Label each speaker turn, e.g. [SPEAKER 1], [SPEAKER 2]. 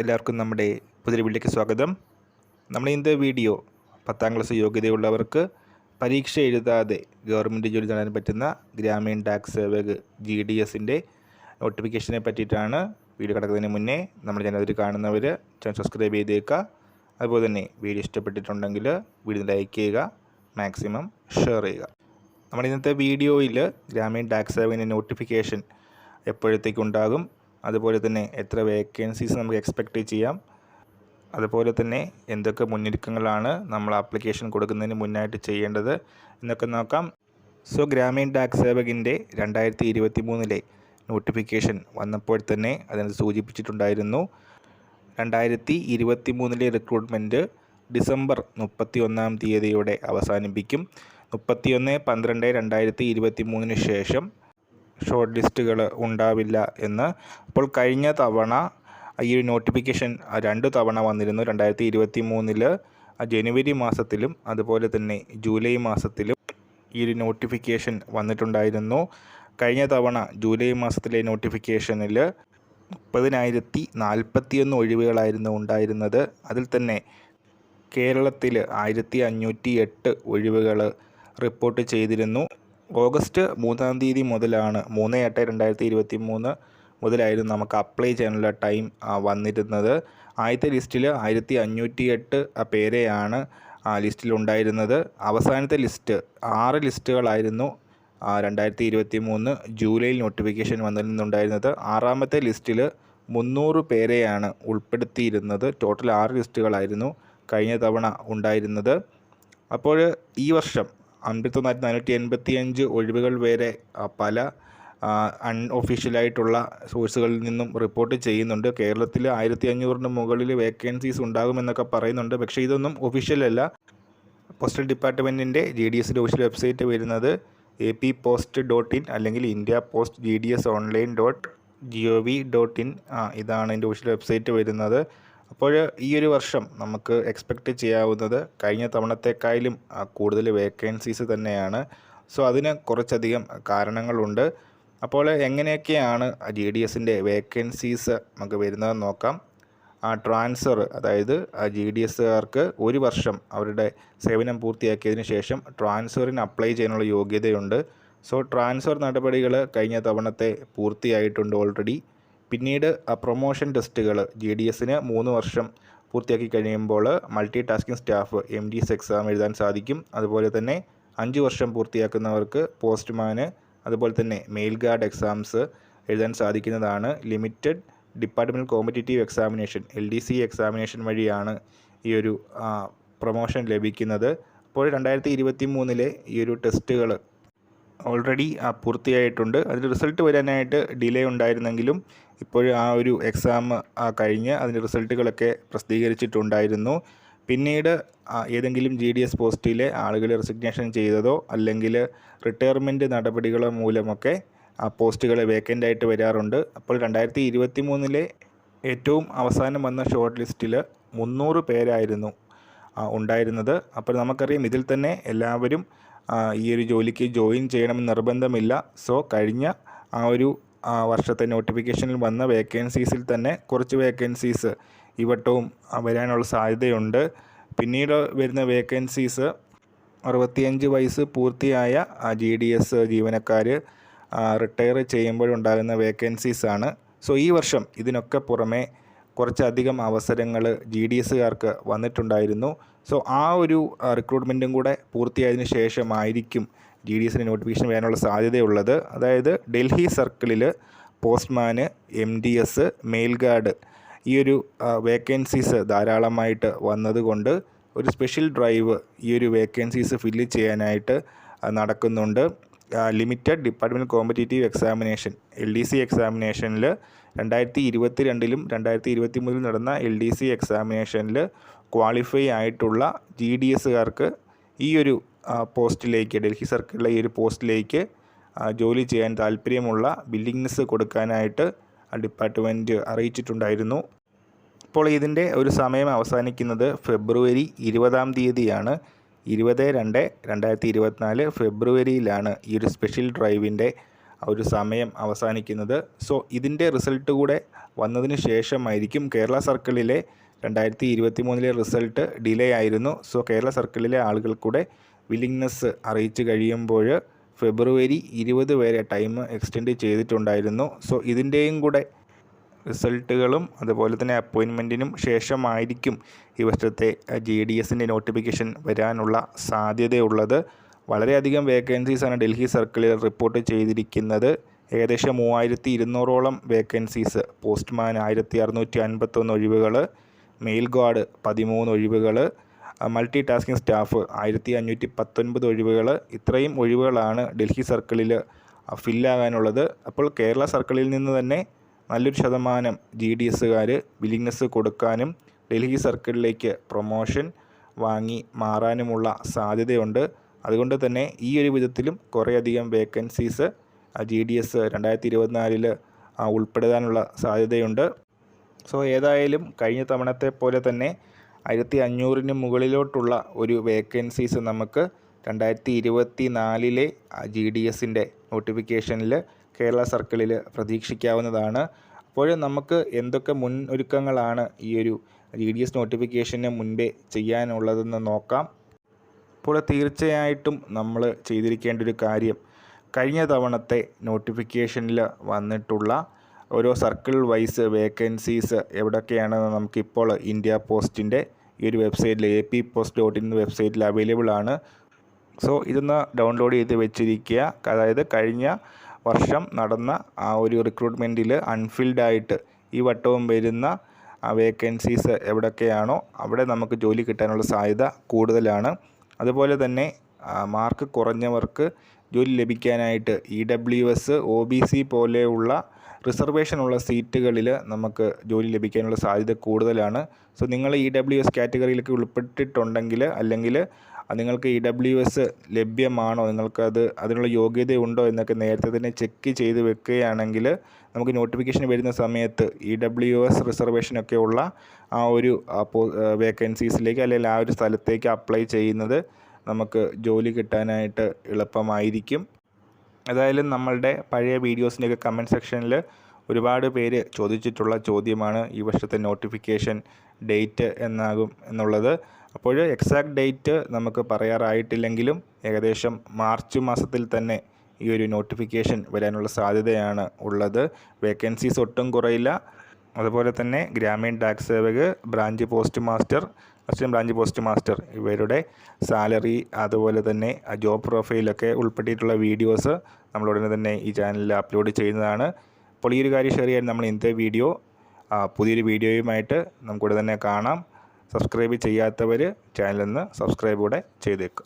[SPEAKER 1] എല്ലാവർക്കും നമ്മുടെ പുതിയ വീട്ടിലേക്ക് സ്വാഗതം. നമ്മൾ ഇന്നത്തെ വീഡിയോ പത്താം ക്ലാസ് യോഗ്യതയുള്ളവർക്ക് പരീക്ഷ എഴുതാതെ ഗവൺമെന്റ് ജോലി നേടാൻ പറ്റുന്ന ഗ്രാമീൺ ടാക്സ് സേവക് ജി ഡി എസിന്റെ നോട്ടിഫിക്കേഷനെ പറ്റിയിട്ടാണ് വീഡിയോ കിടക്കുന്നതിന് മുന്നേ നമ്മുടെ ചാനൽ കാണുന്നവർ ചാനൽ സബ്സ്ക്രൈബ് ചെയ്തേക്കുക. അതുപോലെ തന്നെ വീഡിയോ ഇഷ്ടപ്പെട്ടിട്ടുണ്ടെങ്കിൽ വീഡിയോ ലൈക്ക് ചെയ്യുക മാക്സിമം ഷെയർ ചെയ്യുക. നമ്മുടെ ഇന്നത്തെ വീഡിയോയിൽ ഗ്രാമീൺ ടാക്സ് സേവകിന്റെ നോട്ടിഫിക്കേഷൻ എപ്പോഴത്തേക്കുണ്ടാകും അതുപോലെ തന്നെ എത്ര വേക്കൻസീസ് നമുക്ക് എക്സ്പെക്റ്റ് ചെയ്യാം. അതുപോലെ തന്നെ എന്തൊക്കെ മുന്നൊരുക്കങ്ങളാണ് നമ്മൾ ആപ്ലിക്കേഷൻ കൊടുക്കുന്നതിന് മുന്നായിട്ട് ചെയ്യേണ്ടത് എന്നൊക്കെ നോക്കാം. സോ ഗ്രാമീൺ ടാക്സ് സേവകിന്റെ രണ്ടായിരത്തി ഇരുപത്തി മൂന്നിലെ നോട്ടിഫിക്കേഷൻ വന്നപ്പോൾ തന്നെ അതിന് സൂചിപ്പിച്ചിട്ടുണ്ടായിരുന്നു. രണ്ടായിരത്തി ഇരുപത്തി മൂന്നിലെ റിക്രൂട്ട്മെന്റ് ഡിസംബർ മുപ്പത്തി ഒന്നാം തീയതിയോടെ അവസാനിപ്പിക്കും. മുപ്പത്തിയൊന്ന് പന്ത്രണ്ട് രണ്ടായിരത്തി ഇരുപത്തി മൂന്നിന് ശേഷം ഷോർട്ട് ലിസ്റ്റുകൾ ഉണ്ടാവില്ല എന്ന് അപ്പോൾ കഴിഞ്ഞ തവണ ഈ ഒരു നോട്ടിഫിക്കേഷൻ രണ്ട് തവണ വന്നിരുന്നു. രണ്ടായിരത്തി ഇരുപത്തി മൂന്നിൽ ജനുവരി മാസത്തിലും അതുപോലെ തന്നെ ജൂലൈ മാസത്തിലും ഈ ഒരു നോട്ടിഫിക്കേഷൻ വന്നിട്ടുണ്ടായിരുന്നു. കഴിഞ്ഞ തവണ ജൂലൈ മാസത്തിലെ നോട്ടിഫിക്കേഷനിൽ മുപ്പതിനായിരത്തി നാൽപ്പത്തിയൊന്ന് ഒഴിവുകളായിരുന്നു ഉണ്ടായിരുന്നത്. അതിൽ തന്നെ കേരളത്തിൽ ആയിരത്തി അഞ്ഞൂറ്റി എട്ട് ഒഴിവുകൾ റിപ്പോർട്ട് ചെയ്തിരുന്നു. ഓഗസ്റ്റ് മൂന്നാം തീയതി മുതലാണ് മൂന്ന് എട്ട് രണ്ടായിരത്തി ഇരുപത്തി മൂന്ന് മുതലായിരുന്നു നമുക്ക് അപ്ലൈ ചെയ്യാനുള്ള ടൈം വന്നിരുന്നത്. ആദ്യത്തെ ലിസ്റ്റിൽ ആയിരത്തി അഞ്ഞൂറ്റി എട്ട് പേരെയാണ് ഉണ്ടായിരുന്നത്. അവസാനത്തെ ലിസ്റ്റ് ആറ് ലിസ്റ്റുകളായിരുന്നു രണ്ടായിരത്തി ഇരുപത്തി മൂന്ന് ജൂലൈയിൽ നോട്ടിഫിക്കേഷൻ വന്നിരുന്നുണ്ടായിരുന്നത് ആറാമത്തെ ലിസ്റ്റിൽ മുന്നൂറ് പേരെയാണ് ഉൾപ്പെടുത്തിയിരുന്നത്. ടോട്ടൽ ആറ് ലിസ്റ്റുകളായിരുന്നു കഴിഞ്ഞ തവണ ഉണ്ടായിരുന്നത്. അപ്പോൾ ഈ വർഷം അൻപത്തൊന്നായിരത്തി നാനൂറ്റി എൺപത്തി അഞ്ച് ഒഴിവുകൾ വരെ പല അൺഒഫീഷ്യലായിട്ടുള്ള സോഴ്സുകളിൽ നിന്നും റിപ്പോർട്ട് ചെയ്യുന്നുണ്ട്. കേരളത്തിൽ ആയിരത്തി അഞ്ഞൂറിന് മുകളിൽ വേക്കൻസീസ് ഉണ്ടാകുമെന്നൊക്കെ പറയുന്നുണ്ട്. പക്ഷേ ഇതൊന്നും ഒഫീഷ്യലല്ല. പോസ്റ്റൽ ഡിപ്പാർട്ട്മെന്റിന്റെ ജി ഡി എസിന്റെ ഒഫീഷ്യൽ വെബ്സൈറ്റ് വരുന്നത് A P post dot in അല്ലെങ്കിൽ India post G D S online dot G O V dot in ഇതാണ് എന്റെ ഒഫീഷ്യൽ വെബ്സൈറ്റ് വരുന്നത്. അപ്പോൾ ഈ ഒരു വർഷം നമുക്ക് എക്സ്പെക്റ്റ് ചെയ്യാവുന്നത് കഴിഞ്ഞ തവണത്തെക്കായാലും കൂടുതൽ വേക്കൻസീസ് തന്നെയാണ്. സോ അതിന് കുറച്ചധികം കാരണങ്ങളുണ്ട്. അപ്പോൾ എങ്ങനെയൊക്കെയാണ് ജി ഡി എസിന്റെ വേക്കൻസീസ് നമുക്ക് വരുന്നതെന്ന് നോക്കാം. ആ ട്രാൻസ്ഫർ അതായത് ജി ഡി എസ്സുകാർക്ക് ഒരു വർഷം അവരുടെ സേവനം പൂർത്തിയാക്കിയതിന് ശേഷം ട്രാൻസ്ഫറിന് അപ്ലൈ ചെയ്യാനുള്ള യോഗ്യതയുണ്ട്. സോ ട്രാൻസ്ഫർ നടപടികൾ കഴിഞ്ഞ തവണത്തെ പൂർത്തിയായിട്ടുണ്ട് ഓൾറെഡി പിന്നീട് പ്രൊമോഷൻ ടെസ്റ്റുകൾ ജി ഡി എസിന് മൂന്ന് വർഷം പൂർത്തിയാക്കി കഴിയുമ്പോൾ multitasking staff M D S exam എഴുതാൻ സാധിക്കും. അതുപോലെ തന്നെ അഞ്ച് വർഷം പൂർത്തിയാക്കുന്നവർക്ക് പോസ്റ്റ്മാന് അതുപോലെ തന്നെ മെയിൽ ഗാർഡ് എക്സാംസ് എഴുതാൻ സാധിക്കുന്നതാണ്. Limited department competitive examination L D C examination വഴിയാണ് ഈ ഒരു പ്രൊമോഷൻ ലഭിക്കുന്നത്. അപ്പോൾ രണ്ടായിരത്തി ഇരുപത്തി മൂന്നിലെ ഈ ഒരു ടെസ്റ്റുകൾ ഓൾറെഡി പൂർത്തിയായിട്ടുണ്ട്. അതിന്റെ റിസൾട്ട് വരാനായിട്ട് ഡിലേ ഉണ്ടായിരുന്നെങ്കിലും ഇപ്പോൾ ആ ഒരു എക്സാം കഴിഞ്ഞ് അതിന്റെ റിസൾട്ടുകളൊക്കെ പ്രസിദ്ധീകരിച്ചിട്ടുണ്ടായിരുന്നു. പിന്നീട് ഏതെങ്കിലും ജി ഡി എസ് പോസ്റ്റിലെ ആളുകൾ റെസിഗ്നേഷൻ ചെയ്തതോ അല്ലെങ്കിൽ റിട്ടയർമെന്റ് നടപടികളോ മൂലമൊക്കെ ആ പോസ്റ്റുകൾ വേക്കന്റ് ആയിട്ട് വരാറുണ്ട്. അപ്പോൾ രണ്ടായിരത്തി ഇരുപത്തി മൂന്നിലെ ഏറ്റവും അവസാനം വന്ന ഷോർട്ട് ലിസ്റ്റിൽ മുന്നൂറ് പേരായിരുന്നു ഉണ്ടായിരുന്നത്. അപ്പോൾ നമുക്കറിയാം ഇതിൽ തന്നെ എല്ലാവരും ഈ ഒരു ജോലിക്ക് ജോയിൻ ചെയ്യണമെന്ന് നിർബന്ധമില്ല. സോ കഴിഞ്ഞ ആ ഒരു വർഷത്തെ നോട്ടിഫിക്കേഷനിൽ വന്ന വേക്കൻസീസിൽ തന്നെ കുറച്ച് വേക്കൻസീസ് ഈ വട്ടവും വരാനുള്ള സാധ്യതയുണ്ട്. പിന്നീട് വരുന്ന വേക്കൻസീസ് അറുപത്തിയഞ്ച് വയസ്സ് പൂർത്തിയായ ജി ഡി എസ് ജീവനക്കാർ റിട്ടയർ ചെയ്യുമ്പോഴുണ്ടാകുന്ന വേക്കൻസീസാണ് സോ ഈ വർഷം ഇതിനൊക്കെ പുറമെ കുറച്ചധികം അവസരങ്ങൾ ജി ഡി എസുകാർക്ക് വന്നിട്ടുണ്ടായിരുന്നു. സോ ആ ഒരു റിക്രൂട്ട്മെന്റും കൂടെ പൂർത്തിയായതിന് ശേഷമായിരിക്കും ജി ഡി എസിന് നോട്ടിഫിക്കേഷൻ വരാനുള്ള സാധ്യതയുള്ളത്. അതായത് ഡൽഹി സർക്കിളിൽ postman M D S mail guard ഈ ഒരു വേക്കൻസീസ് ധാരാളമായിട്ട് വന്നതുകൊണ്ട് ഒരു സ്പെഷ്യൽ ഡ്രൈവ് ഈ ഒരു വേക്കൻസീസ് ഫില്ല് ചെയ്യാനായിട്ട് നടക്കുന്നുണ്ട്. Limited department competitive examination L D C എക്സാമിനേഷനിൽ രണ്ടായിരത്തി ഇരുപത്തി രണ്ടിലും രണ്ടായിരത്തി ഇരുപത്തി മൂന്നിലും നടന്ന എൽ ഡി സി എക്സാമിനേഷനിൽ ക്വാളിഫൈ ആയിട്ടുള്ള ജി ഡി എസുകാർക്ക് ഈ ഒരു പോസ്റ്റിലേക്ക് ഡൽഹി സർക്കിളിലെ ഈ ഒരു പോസ്റ്റിലേക്ക് ജോലി ചെയ്യാൻ താല്പര്യമുള്ള ബില്ലിങ്സ് കൊടുക്കാനായിട്ട് ഡിപ്പാർട്ട്മെന്റ് അറിയിച്ചിട്ടുണ്ടായിരുന്നു. ഇപ്പോൾ ഇതിന്റെ ഒരു സമയം അവസാനിക്കുന്നത് ഫെബ്രുവരി ഇരുപതാം തീയതിയാണ്. ഇരുപത് രണ്ട് രണ്ടായിരത്തി ഇരുപത്തിനാല് ഫെബ്രുവരിയിലാണ് ഈ ഒരു സ്പെഷ്യൽ ഡ്രൈവിന്റെ ഒരു സമയം അവസാനിക്കുന്നത്. സോ ഇതിന്റെ റിസൾട്ട് കൂടെ വന്നതിന് ശേഷമായിരിക്കും കേരള സർക്കിളിലെ രണ്ടായിരത്തി ഇരുപത്തി മൂന്നിലെ റിസൾട്ട് ഡിലേ ആയിരുന്നു. സോ കേരള സർക്കിളിലെ ആളുകൾക്കൂടെ വില്ലിങ്നെസ് അറിയിച്ചു കഴിയുമ്പോൾ ഫെബ്രുവരി ഇരുപത് വരെ ടൈം എക്സ്റ്റെൻഡ് ചെയ്തിട്ടുണ്ടായിരുന്നു. സോ ഇതിന്റെയും കൂടെ റിസൾട്ടുകളും അതുപോലെ തന്നെ അപ്പോയിൻമെന്റിനും ശേഷമായിരിക്കും ഈ വർഷത്തെ ജി ഡി എസിന്റെ നോട്ടിഫിക്കേഷൻ വരാനുള്ള സാധ്യതയുള്ളത്. വളരെയധികം വേക്കൻസീസാണ് ഡൽഹി സർക്കിളിൽ റിപ്പോർട്ട് ചെയ്തിരിക്കുന്നത്. ഏകദേശം മൂവായിരത്തി ഇരുന്നൂറോളം വേക്കൻസീസ് പോസ്റ്റ്മാൻ ആയിരത്തി അറുന്നൂറ്റി അൻപത്തൊന്ന് ഒഴിവുകൾ മെയിൽ ഗാർഡ് പതിമൂന്ന് ഒഴിവുകൾ മൾട്ടി ടാസ്കിംഗ് സ്റ്റാഫ് ആയിരത്തി അഞ്ഞൂറ്റി പത്തൊൻപത് ഒഴിവുകൾ ഇത്രയും ഒഴിവുകളാണ് ഡൽഹി സർക്കിളിൽ ഫില്ലാകാനുള്ളത്. അപ്പോൾ കേരള സർക്കിളിൽ നിന്ന് തന്നെ നല്ലൊരു ശതമാനം ജി ഡി എസ്സുകാർ വില്ലിങ്നെസ് കൊടുക്കാനും ഡൽഹി സർക്കിളിലേക്ക് പ്രൊമോഷൻ വാങ്ങി മാറാനുമുള്ള സാധ്യതയുണ്ട്. അതുകൊണ്ട് തന്നെ ഈ ഒരു വിധത്തിലും കുറേയധികം വേക്കൻസീസ് ജി ഡി എസ് രണ്ടായിരത്തി ഇരുപത്തിനാലിൽ ഉൾപ്പെടുത്താനുള്ള സാധ്യതയുണ്ട്. സോ ഏതായാലും കഴിഞ്ഞ തവണത്തെ പോലെ തന്നെ ആയിരത്തി അഞ്ഞൂറിന് മുകളിലോട്ടുള്ള ഒരു വേക്കൻസീസ് നമുക്ക് രണ്ടായിരത്തി ഇരുപത്തി നാലിലെ ജി ഡി എസിന്റെ നോട്ടിഫിക്കേഷനിൽ കേരള സർക്കിളിൽ പ്രതീക്ഷിക്കാവുന്നതാണ്. അപ്പോൾ നമുക്ക് എന്തൊക്കെ മുൻ ഒരുക്കങ്ങളാണ് ഈ ഒരു ജി ഡി എസ് നോട്ടിഫിക്കേഷന് മുൻപേ ചെയ്യാനുള്ളതെന്ന് നോക്കാം. അപ്പോൾ തീർച്ചയായിട്ടും നമ്മൾ ചെയ്തിരിക്കേണ്ട ഒരു കാര്യം കഴിഞ്ഞ തവണത്തെ നോട്ടിഫിക്കേഷനിൽ വന്നിട്ടുള്ള ഓരോ സർക്കിൾ വൈസ് വേക്കൻസീസ് എവിടെയൊക്കെയാണെന്ന് നമുക്കിപ്പോൾ ഇന്ത്യ പോസ്റ്റിന്റെ ഈ ഒരു വെബ്സൈറ്റിൽ A P post dot in വെബ്സൈറ്റിൽ അവൈലബിൾ ആണ്. സോ ഇതൊന്ന് ഡൗൺലോഡ് ചെയ്ത് വെച്ചിരിക്കുക. അതായത് കഴിഞ്ഞ വർഷം നടന്ന ആ ഒരു റിക്രൂട്ട്മെന്റിൽ അൺഫിൽഡ് ആയിട്ട് ഈ വട്ടവും വരുന്ന വേക്കൻസീസ് എവിടെയൊക്കെയാണോ അവിടെ നമുക്ക് ജോലി കിട്ടാനുള്ള സാധ്യത കൂടുതലാണ്. അതുപോലെ തന്നെ മാർക്ക് കുറഞ്ഞവർക്ക് ജോലി ലഭിക്കാനായിട്ട് E W S O B C പോലെയുള്ള റിസർവേഷനുള്ള സീറ്റുകളിൽ നമുക്ക് ജോലി ലഭിക്കാനുള്ള സാധ്യത കൂടുതലാണ്. സോ നിങ്ങൾ ഇ ഡബ്ല്യു എസ് കാറ്റഗറിയിലേക്ക് ഉൾപ്പെട്ടിട്ടുണ്ടെങ്കിൽ അല്ലെങ്കിൽ നിങ്ങൾക്ക് ഇ ഡബ്ല്യു എസ് ലഭ്യമാണോ നിങ്ങൾക്കത് അതിനുള്ള യോഗ്യതയുണ്ടോ എന്നൊക്കെ നേരത്തെ തന്നെ ചെക്ക് ചെയ്ത് വെക്കുകയാണെങ്കിൽ നമുക്ക് നോട്ടിഫിക്കേഷൻ വരുന്ന സമയത്ത് ഇ ഡബ്ല്യു എസ് റിസർവേഷനൊക്കെ ഉള്ള ആ ഒരു വേക്കൻസീസിലേക്ക് അല്ലെങ്കിൽ ആ ഒരു സ്ഥലത്തേക്ക് അപ്ലൈ ചെയ്യുന്നത് നമുക്ക് ജോലി കിട്ടാനായിട്ട് എളുപ്പമായിരിക്കും. ഏതായാലും നമ്മളുടെ പഴയ വീഡിയോസിന്റെയൊക്കെ കമന്റ് സെക്ഷനിൽ ഒരുപാട് പേര് ചോദിച്ചിട്ടുള്ള ചോദ്യമാണ് ഈ വർഷത്തെ നോട്ടിഫിക്കേഷൻ ഡേറ്റ് എന്നാകും എന്നുള്ളത്. അപ്പോൾ എക്സാക്ട് ഡേറ്റ് നമുക്ക് പറയാറായിട്ടില്ലെങ്കിലും ഏകദേശം മാർച്ച് മാസത്തിൽ തന്നെ ഈ ഒരു നോട്ടിഫിക്കേഷൻ വരാനുള്ള സാധ്യതയാണ് ഉള്ളത്. വേക്കൻസീസ് ഒട്ടും കുറയില്ല. അതുപോലെ തന്നെ Gramin Dak Sevak branch post master assistant branch post master ഇവരുടെ സാലറി അതുപോലെ തന്നെ ജോബ് പ്രൊഫൈലൊക്കെ ഉൾപ്പെട്ടിട്ടുള്ള വീഡിയോസ് നമ്മൾ ഉടനെ തന്നെ ഈ ചാനലിൽ അപ്ലോഡ് ചെയ്യുന്നതാണ്. അപ്പോൾ ഈ ഒരു കാര്യം ഷെയർ ചെയ്യാൻ നമ്മൾ ഇന്നത്തെ വീഡിയോ പുതിയൊരു വീഡിയോയുമായിട്ട് നമുക്കിവിടെ തന്നെ കാണാം. സബ്സ്ക്രൈബ് ചെയ്യാത്തവർ ചാനലിൽ നിന്ന് സബ്സ്ക്രൈബ് കൂടെ ചെയ്തേക്കും.